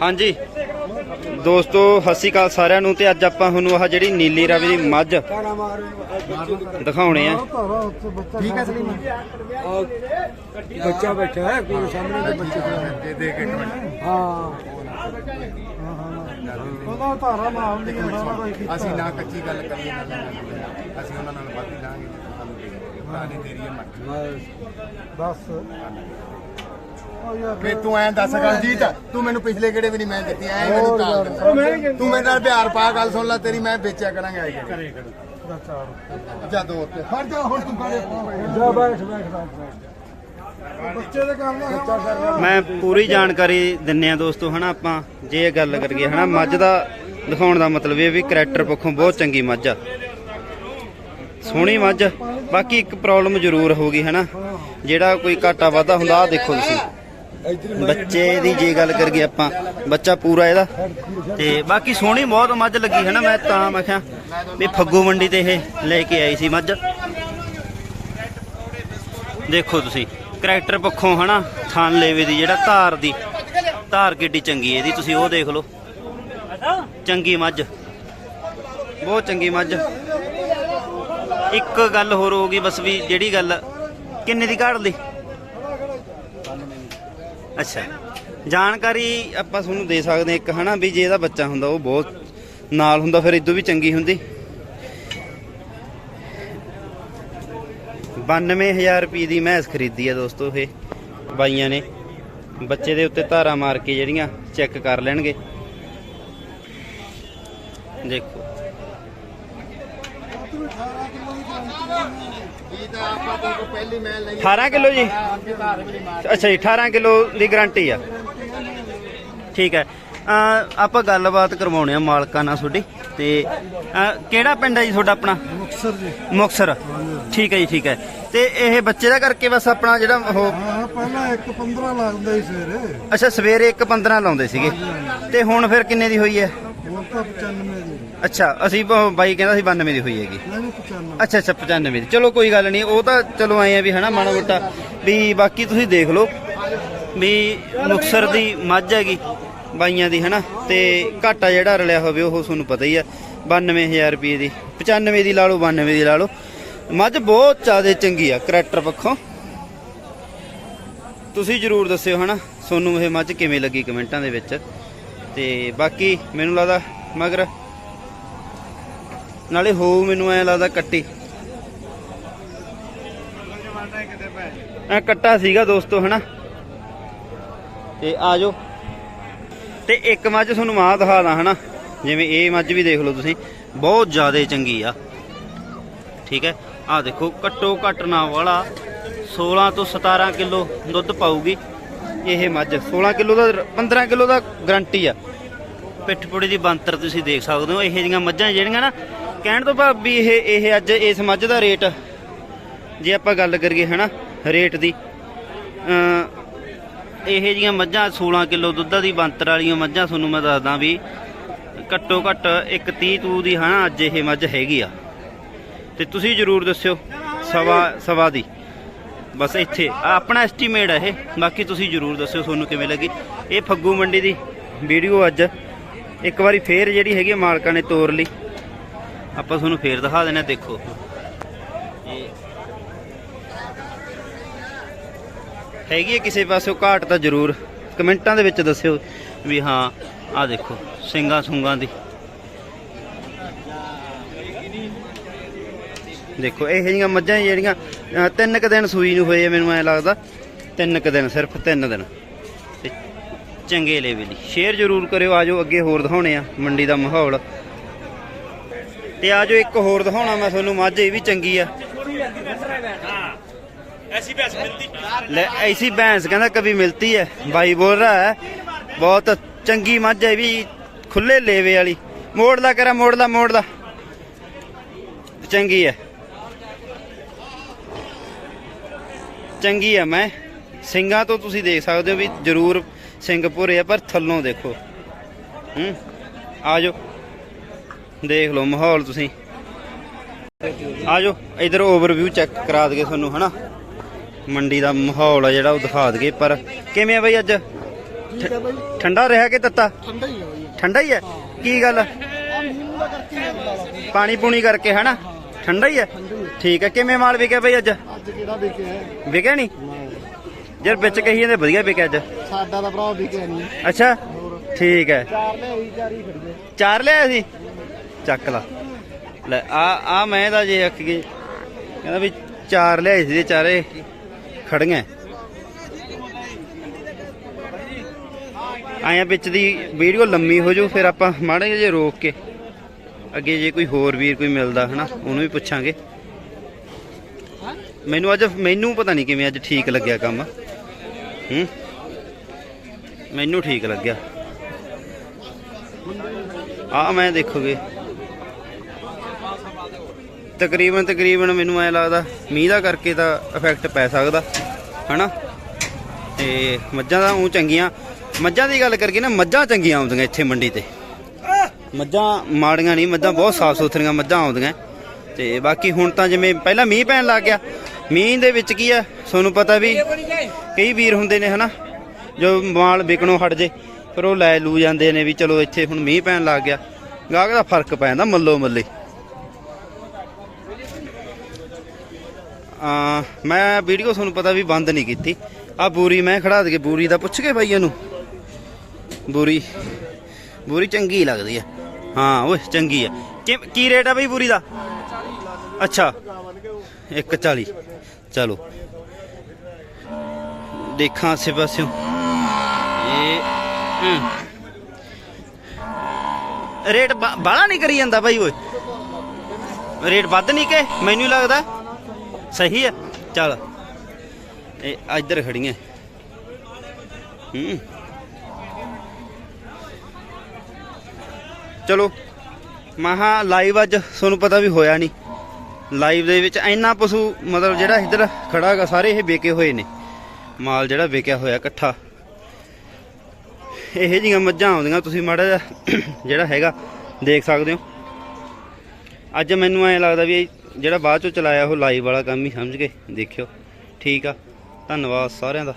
ਹਾਂਜੀ। ਦੋਸਤੋ ਸਤਿ ਸ਼੍ਰੀ ਅਕਾਲ ਸਾਰਿਆਂ ਨੂੰ ਤੇ ਅੱਜ ਆਪਾਂ ਤੁਹਾਨੂੰ ਆਹ ਜਿਹੜੀ ਨੀਲੀ ਰਾਵੀ ਦੀ ਮੱਝ ਦਿਖਾਉਣੇ ਆ। ਠੀਕ ਹੈ ਸਲੀਮ ਬੱਚਾ ਬੈਠਾ ਹੈ ਕੋਈ ਸਾਹਮਣੇ ਦੇ ਬੱਚੇ ਦੇ ਦੇ ਕੇ ਹਾਂ। ਉਹਦਾ ਧਾਰਾ ਸਾਰਾ ਕੋਈ ਕੀਤਾ ਅਸੀਂ ਨਾ ਕੱਚੀ ਗੱਲ ਕਰੀਏ ਨਾ ਅਸੀਂ ਉਹਨਾਂ ਨਾਲ ਵੱਧ ਲਾਂਗੇ ਸਾਨੂੰ ਦੇ ਪੁਰਾਣੀ ਤੇਰੀ ਹੈ ਮੱਟ ਦੱਸ ਉਹ ਯਾਰ ਫੇ ਤੂੰ ਐਂ ਦੱਸ ਗਲਜੀਤ ਤੂੰ ਮੈਨੂੰ ਪਿਛਲੇ ਕਿਹੜੇ ਵੀ ਨਹੀਂ ਮੈਂ ਦਿੱਤੀ ਐ ਮੈਨੂੰ ਕਾਲ ਦੇ ਤੂੰ ਮੇਰੇ ਨਾਲ ਬਿਹਾਰ ਪਾ ਗੱਲ ਸੁਣ ਲੈ ਤੇਰੀ ਮੈਂ ਵੇਚਿਆ ਕਰਾਂਗੇ ਆਈ ਕਰੇ ਜਾ। ਦੋ ਉੱਤੇ। ਫੜ ਜਾ ਹੁਣ ਤੂੰ ਕਰੇ ਜਾ ਬੈਠ ਬੈਠ ਕਰ ਮੈਂ ਪੂਰੀ ਜਾਣਕਾਰੀ ਦਿੰਨੇ ਆ ਦੋਸਤੋ ਹਨਾ ਆਪਾਂ ਜੇ ਇਹ ਗੱਲ ਕਰੀਏ ਹਨਾ ਮੱਝ ਦਾ ਦਿਖਾਉਣ ਦਾ ਮਤਲਬ ਇਹ ਵੀ ਕਰੈਕਟਰ ਪੱਖੋਂ ਬਹੁਤ ਚੰਗੀ ਮੱਝ ਆ। ਸੋਹਣੀ ਮੱਝ ਬਾਕੀ ਇੱਕ ਪ੍ਰੋਬਲਮ ਜ਼ਰੂਰ ਹੋਗੀ ਹਨਾ। ਜਿਹੜਾ ਕੋਈ ਘਾਟਾ ਵਾਧਾ ਹੁੰਦਾ ਆ ਦੇਖੋ ਤੁਸੀਂ। ਬੱਚੇ ਦੀ ਜੇ ਗੱਲ ਕਰੀਏ ਆਪਾਂ, ਬੱਚਾ ਪੂਰਾ ਇਹਦਾ। ਤੇ ਬਾਕੀ ਸੋਹਣੀ ਬਹੁਤ ਮੱਝ ਲੱਗੀ ਹੈ ਨਾ, ਮੈਂ ਤਾਂ ਮੈਂ ਕਿਹਾ ਵੀ ਫੱਗੂ ਮੰਡੀ ਤੇ ਇਹ ਲੈ ਕੇ ਆਈ ਸੀ ਮੱਝ। ਦੇਖੋ ਤੁਸੀਂ, ਕਰੈਕਟਰ ਪੱਖੋਂ ਹਨਾ ਥਾਨ ਲੇਵੇ ਦੀ ਜਿਹੜਾ ਧਾਰ ਦੀ, ਧਾਰ ਕਿੱਡੀ ਚੰਗੀ ਇਹਦੀ, ਤੁਸੀਂ ਉਹ ਦੇਖ ਲਓ। ਚੰਗੀ ਮੱਝ। ਬਹੁਤ ਚੰਗੀ ਮੱਝ। ਇੱਕ ਗੱਲ ਹੋਰ ਹੋਊਗੀ ਬਸ ਵੀ ਜਿਹੜੀ ਗੱਲ, ਕਿੰਨੇ ਦੀ ਘਾੜ ਲਈ? ਅੱਛਾ। ਜਾਣਕਾਰੀ ਆਪਾਂ ਤੁਹਾਨੂੰ ਦੇ ਸਕਦੇ ਹਾਂ ਇੱਕ, ਹਨਾ, ਵੀ ਜੇ ਇਹਦਾ ਬੱਚਾ ਹੁੰਦਾ, ਉਹ ਬਹੁਤ ਨਾਲ ਹੁੰਦਾ, ਫਿਰ ਇਦੋਂ ਵੀ ਚੰਗੀ ਹੁੰਦੀ। 92000 ਰੁਪਏ ਦੀ ਮੈਸ ਖਰੀਦੀ ਹੈ ਦੋਸਤੋ ਇਹ, ਬਾਈਆਂ ਨੇ। ਬੱਚੇ ਦੇ ਉੱਤੇ ਧਾਰਾ ਮਾਰ ਕੇ ਜਿਹੜੀਆਂ ਚੈੱਕ ਕਰ ਲੈਣਗੇ। ਦੇਖੋ। ਜੀ ਤਾਂ ਆਪਾਂ ਤੋਂ ਪਹਿਲੀ ਮੈਂ ਲਈ 18 ਕਿਲੋ ਜੀ? ਅੱਛਾ ਜੀ 18 ਕਿਲੋ ਦੀ ਗਾਰੰਟੀ ਆ। ਠੀਕ ਹੈ। ਆਪਾਂ ਗੱਲਬਾਤ ਕਰਵਾਉਣੇ ਆ ਮਾਲਕਾਂ ਨਾਲ ਤੁਹਾਡੀ। ਤੇ ਕਿਹੜਾ ਪਿੰਡ ਹੈ ਜੀ ਤੁਹਾਡਾ ਆਪਣਾ? ਮੁਕਸਰ ਜੀ। ਮੁਕਸਰ ਠੀਕ ਹੈ ਜੀ ਠੀਕ ਹੈ। ਤੇ ਇਹ ਬੱਚੇ ਦਾ ਕਰਕੇ ਬਸ ਆਪਣਾ ਜਿਹੜਾ ਉਹ ਪਹਿਲਾਂ 1 15 ਲੱਗਦਾ ਸੀ ਸਵੇਰੇ। ਅੱਛਾ ਸਵੇਰੇ 1.15 ਲਾਉਂਦੇ ਸੀਗੇ। ਤੇ ਹੁਣ ਫਿਰ ਕਿੰਨੇ ਦੀ ਹੋਈ ਹੈ? ਹੁਣ ਤਾਂ 95 ਦੀ। ਅੱਛਾ ਅਸੀਂ ਬ- ਬਾਈ ਕਹਿੰਦਾ ਸੀ 92 ਦੀ ਹੋਈ ਹੈਗੀ। ਨਹੀਂ 95 ਅੱਛਾ ਅੱਛਾ 95 ਦੀ। ਚਲੋ ਕੋਈ ਗੱਲ ਨਹੀਂ ਉਹ ਤਾਂ ਚਲੋ ਆਏ ਆ ਵੀ ਹਨਾ ਮਾੜਾ ਮੋਟਾ। ਵੀ ਬਾਕੀ ਤੁਸੀਂ ਦੇਖ ਲਓ ਵੀ ਮੁਕਸਰ ਦੀ ਮੱਝ ਹੈਗੀ ਬਾਈਆਂ ਦੀ ਹਨਾ ਤੇ ਘਾਟਾ ਜਿਹੜਾ ਰਲਿਆ ਹੋਵੇ ਉਹ ਤੁਹਾਨੂੰ ਪਤਾ ਹੀ ਆ 92000 ਰੁਪਏ ਦੀ। 95 ਦੀ ਲਾ ਲਓ 92 ਦੀ ਲਾ ਲਓ। ਮੱਝ ਬਹੁਤ ਜ਼ਿਆਦਾ ਚੰਗੀ ਆ ਕਰੈਕਟਰ ਪੱਖੋਂ। ਤੁਸੀਂ ਜਰੂਰ ਦੱਸਿਓ ਹਨਾ ਤੁਹਾਨੂੰ ਇਹ ਮੱਝ ਕਿਵੇਂ ਲੱਗੀ ਕਮੈਂਟਾਂ ਦੇ ਵਿੱਚ। ਤੇ ਬਾਕੀ ਮੈਨੂੰ ਲੱਗਦਾ ਮਗਰ ਨਾਲੇ ਹੋ ਮੈਨੂੰ ਐ ਲੱਗਦਾ ਕੱਟੀ। ਐ ਕੱਟਾ ਸੀਗਾ ਦੋਸਤੋ, ਹਨਾ? ਤੇ ਆ ਜਾਓ ਤੇ ਇੱਕ ਮੱਝ ਤੁਹਾਨੂੰ ਮਾਂ ਦਿਖਾਦਾ ਹਨਾ? ਜਿਵੇਂ ਇਹ ਮੱਝ ਵੀ ਦੇਖ ਲਓ ਤੁਸੀਂ, ਬਹੁਤ ਜ਼ਿਆਦਾ ਚੰਗੀ ਆ। ਠੀਕ ਹੈ? ਆ ਦੇਖੋ, ਘੱਟੋ ਘੱਟ ਨਾ ਵਾਲਾ 16 ਤੋਂ 17 ਕਿਲੋ ਦੁੱਧ ਪਾਊਗੀ ਇਹ ਮੱਝ। 16 ਕਿਲੋ ਦਾ 15 ਕਿਲੋ ਦਾ ਗਰੰਟੀ ਆ। ਪਿੱਠ ਪੁੜੀ ਦੀ ਬੰਤਰ ਤੁਸੀਂ ਦੇਖ ਸਕਦੇ ਹੋ, ਇਹ ਜੀਆਂ ਮੱਝਾਂ ਜਿਹੜੀਆਂ ਨਾ, ਕਹਿਣ ਤੋਂ ਭਾਵ ਵੀ ਇਹ ਇਹ ਅੱਜ ਇਸ ਮੱਝ ਦਾ ਰੇਟ, ਜੇ ਆਪਾਂ ਗੱਲ ਕਰੀਏ ਹਨਾ, ਰੇਟ ਦੀ ਅ ਇਹ ਜੀਆਂ ਮੱਝਾਂ 16 ਕਿਲੋ ਦੁੱਧ ਦੀ ਬੰਤਰ ਵਾਲੀਆਂ ਮੱਝਾਂ ਤੁਹਾਨੂੰ ਮੈਂ ਦੱਸਦਾ ਵੀ ਘੱਟੋ ਘੱਟ ਇੱਕ 30 ਤੂ ਦੀ ਹਨਾ ਅੱਜ ਇਹ ਮੱਝ ਹੈਗੀ ਆ। ਤੇ ਤੁਸੀਂ ਜਰੂਰ ਦੱਸਿਓ, ਸਵਾ ਸਵਾ ਦੀ। ਬਸ ਇੱਥੇ ਆਪਣਾ ਐਸਟੀਮੇਟ ਹੈ ਇਹ, ਬਾਕੀ ਤੁਸੀਂ ਜਰੂਰ ਦੱਸਿਓ ਤੁਹਾਨੂੰ ਕਿਵੇਂ ਲੱਗੀ। ਇਹ ਫੱਗੂ ਮੰਡੀ ਦੀ ਵੀਡੀਓ ਅੱਜ। ਇੱਕ ਵਾਰੀ ਫੇਰ ਜਿਹੜੀ ਹੈਗੀ ਆ ਮਾਲਕਾਂ ਨੇ ਤੋਰ ਲਈ। ਆਪਾਂ ਤੁਹਾਨੂੰ ਫੇਰ ਦਿਖਾ ਦੇਣਾ ਦੇਖੋ। ਹੈਗੀ ਕਿਸੇ ਪਾਸੋਂ ਘਾਟ ਤਾਂ ਜ਼ਰੂਰ। ਕਮੈਂਟਾਂ ਦੇ ਵਿੱਚ ਦੱਸਿਓ ਵੀ ਹਾਂ, ਆਹ ਦੇਖੋ, ਸਿੰਘਾਂ ਸੁੰਗਾਂ ਦੀ। ਦੇਖੋ, ਇਹ ਜਿਹੀਆਂ ਮੱਝਾਂ ਜਿਹੜੀਆਂ ਤਿੰਨ ਕ ਦਿਨ ਸੂਈ ਨੂੰ ਹੋਏ ਮੈਨੂੰ ਐ ਲੱਗਦਾ। ਤਿੰਨ ਕ ਦਿਨ, ਸਿਰਫ ਤਿੰਨ ਦਿਨ। ਚੰਗੇ ਲੈਵਲ ਦੀ। ਸ਼ੇਅਰ ਜ਼ਰੂਰ ਕਰਿਓ ਆਜੋ ਅੱਗੇ ਹੋਰ ਦਿਖਾਉਣੇ ਆ, ਮੰਡੀ ਦਾ ਮਾਹੌਲ। ਤੇ ਆਜੋ ਇੱਕ ਹੋਰ ਦਿਖਾਉਣਾ ਮੈਂ ਤੁਹਾਨੂੰ, ਮੱਝ ਇਹ ਵੀ ਚੰਗੀ ਆ। ਲੈ, ਐਸੀ ਭੈਂਸ ਕਹਿੰਦਾ ਕभी ਮਿਲਤੀ ਹੈ ਬਾਈ ਬੋਲ ਰਹਾ ਹੈ ਬਹੁਤ ਚੰਗੀ ਮੱਝ ਹੈ ਵੀ ਖੁੱਲੇ ਲੇਵੇ ਵਾਲੀ। ਮੋੜ ਮੋੜਦਾ ਕਰਾ ਮੋੜਦਾ ਮੋੜਦਾ ਚੰਗੀ ਹੈ ਚੰਗੀ ਹੈ ਮੈਂ। ਸਿੰਘਾਂ ਤੋਂ ਤੁਸੀਂ ਦੇਖ ਸਕਦੇ ਹੋ ਵੀ ਜ਼ਰੂਰ ਸਿੰਘ ਭੁਰੇ ਆ ਪਰ ਥੱਲੋਂ ਦੇਖੋ। ਹੂੰ ਆ ਜਾਓ ਦੇਖ ਲਓ ਮਾਹੌਲ ਤੁਸੀਂ। ਆ ਜਾਓ ਇਧਰ ਓਵਰਵਿਊ ਚੈੱਕ ਕਰਾ ਦਗੇ ਤੁਹਾਨੂੰ ਹਨਾ? ਮੰਡੀ ਦਾ ਮਾਹੌਲ ਆ ਜਿਹੜਾ ਉਹ ਦਿਖਾ ਦਗੇ ਪਰ ਕਿਵੇਂ ਆ ਬਈ ਅੱਜ? ਠੰਡਾ ਰਿਹਾ ਕਿ ਤੱਤਾ? ਠੰਡਾ ਹੀ ਹੈ ਠੰਡਾ ਹੀ ਹੈ। ਕੀ ਗੱਲ? ਪਾਣੀ ਪੂਣੀ ਕਰਕੇ ਹਨਾ? ਠੰਡਾ ਹੀ ਹੈ ਠੀਕ ਹੈ ਕਿਵੇਂ ਮਾਲ ਵਿਕਿਆ ਬਈ ਅੱਜ? ਅੱਜ ਕਿਹੜਾ ਵਿਕਿਆ ਵਿਕਿਆ ਨਹੀਂ? ਯਾਰ ਵਿੱਚ ਕਹੀ ਜਾਂਦੇ ਵਧੀਆ ਵਿਕਿਆ ਅੱਜ। ਸਾਡਾ ਤਾਂ ਭਰਾ ਵਿਕਿਆ ਨਹੀਂ ਅੱਛਾ? ਠੀਕ ਹੈ। ਚਾਰ ਲੈ ਹੋਈ ਚਾਰ ਹੀ ਖੜੀ ਹੈ ਚਾਰ ਲਿਆ ਸੀ? ਚੱਕ ਲਾ। ਲੈ ਆ ਆ ਮੈਂ ਤਾਂ ਜੇ ਅੱਖ ਗਈ ਕਹਿੰਦਾ ਵੀ ਚਾਰ ਲਿਆਏ ਸੀ ਤੇ ਚਾਰੇ ਖੜੀਆਂ। ਆਇਆ ਵਿੱਚ ਦੀ ਵੀਡੀਓ ਲੰਮੀ ਹੋ ਜੂ ਫਿਰ ਆਪਾਂ ਮਾੜੇ ਜੇ ਰੋਕ ਕੇ ਅੱਗੇ ਜੇ ਕੋਈ ਹੋਰ ਵੀਰ ਕੋਈ ਮਿਲਦਾ ਹਨਾ ਉਹਨੂੰ ਵੀ ਪੁੱਛਾਂਗੇ। ਮੈਨੂੰ ਅੱਜ ਮੈਨੂੰ ਪਤਾ ਨਹੀਂ ਕਿਵੇਂ ਅੱਜ ਠੀਕ ਲੱਗਿਆ ਕੰਮ। ਹੂੰ? ਮੈਨੂੰ ਠੀਕ ਲੱਗਿਆ। ਆ ਮੈਂ ਦੇਖੋਗੇ ਤਕਰੀਬਨ ਤਕਰੀਬਨ ਮੈਨੂੰ ਐ ਲੱਗਦਾ, ਮੀਂਹ ਦਾ ਕਰਕੇ ਤਾਂ ਇਫੈਕਟ ਪੈ ਸਕਦਾ, ਹਨਾ? ਤੇ ਮੱਝਾਂ ਦਾ ਉਹ ਚੰਗੀਆਂ। ਮੱਝਾਂ ਦੀ ਗੱਲ ਕਰੀਏ ਨਾ, ਮੱਝਾਂ ਚੰਗੀਆਂ ਆਉਂਦੀਆਂ ਇੱਥੇ ਮੰਡੀ ਤੇ। ਮੱਝਾਂ ਮਾੜੀਆਂ ਨਹੀਂ, ਮੱਝਾਂ ਬਹੁਤ ਸਾਫ਼ ਸੁਥਰੀਆਂ ਮੱਝਾਂ ਆਉਂਦੀਆਂ। ਤੇ ਬਾਕੀ ਹੁਣ ਤਾਂ ਜਿਵੇਂ ਪਹਿਲਾਂ ਮੀਂਹ ਪੈਣ ਲੱਗ ਗਿਆ ਮੀਂਹ ਦੇ ਵਿੱਚ ਕੀ ਆ? ਤੁਹਾਨੂੰ ਪਤਾ ਵੀ ਕਈ ਵੀਰ ਹੁੰਦੇ ਨੇ, ਹਨਾ? ਜੋ ਮਾਲ ਵਿਕਣੋਂ ਹਟ ਜੇ, ਫਿਰ ਉਹ ਲੈ ਲੂ ਜਾਂਦੇ ਨੇ ਵੀ ਚਲੋ ਇੱਥੇ ਹੁਣ ਮੀਂਹ ਪੈਣ ਲੱਗ ਗਿਆ। ਗਾਹਕ ਦਾ ਫ਼ਰਕ ਪੈ ਜਾਂਦਾ ਮੱਲੋ ਮੱਲੇ। ਆ ਮੈਂ ਵੀਡੀਓ ਤੁਹਾਨੂੰ ਪਤਾ ਵੀ ਬੰਦ ਨਹੀਂ ਕੀਤੀ। ਆ ਬੂਰੀ ਮੈਂ ਖੜਾ ਦੇ ਬੂਰੀ ਦਾ ਪੁੱਛ ਕੇ ਬਾਈ ਇਹਨੂੰ। ਬੂਰੀ ਬੂਰੀ ਚੰਗੀ ਲੱਗਦੀ ਆ। ਹਾਂ, ਓਏ, ਚੰਗੀ ਆ। ਕਿ- ਕੀ ਰੇਟ ਆ ਬਈ ਪੂਰੀ ਦਾ? ਅੱਛਾ। 140 ਚਲੋ। ਦੇਖਾਂ ਆਸੇ ਪਾਸਿਓਂ। ਇਹ ਰੇਟ ਬਾਲਾ ਨਹੀਂ ਕਰੀ ਜਾਂਦਾ ਬਾਈ ਓਏ। ਰੇਟ ਵੱਧ ਨਹੀਂ ਕਿ, ਮੈਨੂੰ ਲੱਗਦਾ। ਸਹੀ ਹੈ ਚੱਲ। ਇਹ ਇੱਧਰ ਖੜੀਆਂ। ਹੂੰ। ਚਲੋ। ਮਹਾ ਲਾਈਵ ਅੱਜ ਤੁਹਾਨੂੰ ਪਤਾ ਵੀ ਹੋਇਆ ਨਹੀਂ। ਲਾਈਵ ਦੇ ਵਿੱਚ ਇੰਨਾ ਪਸ਼ੂ ਮਤਲਬ ਜਿਹੜਾ ਇੱਧਰ ਖੜਾ ਹੈਗਾ, ਸਾਰੇ ਇਹ ਵੇਕੇ ਹੋਏ ਨੇ। ਮਾਲ ਜਿਹੜਾ ਵੇਕਿਆ ਹੋਇਆ ਇਕੱਠਾ। ਇਹੋ ਜਿਹੀਆਂ ਮੱਝਾਂ ਆਉਂਦੀਆਂ, ਤੁਸੀਂ ਮਾੜਾ ਜਿਹਾ ਜਿਹੜਾ ਹੈਗਾ, ਦੇਖ ਸਕਦੇ ਹੋ। ਅੱਜ ਮੈਨੂੰ ਐਂ ਲੱਗਦਾ ਵੀ ਜਿਹੜਾ ਬਾਅਦ ਚੋਂ ਚਲਾਇਆ ਉਹ ਲਾਈਵ ਵਾਲਾ ਕੰਮ ਹੀ ਸਮਝ ਕੇ ਦੇਖਿਓ। ਠੀਕ ਆ। ਧੰਨਵਾਦ ਸਾਰਿਆਂ ਦਾ।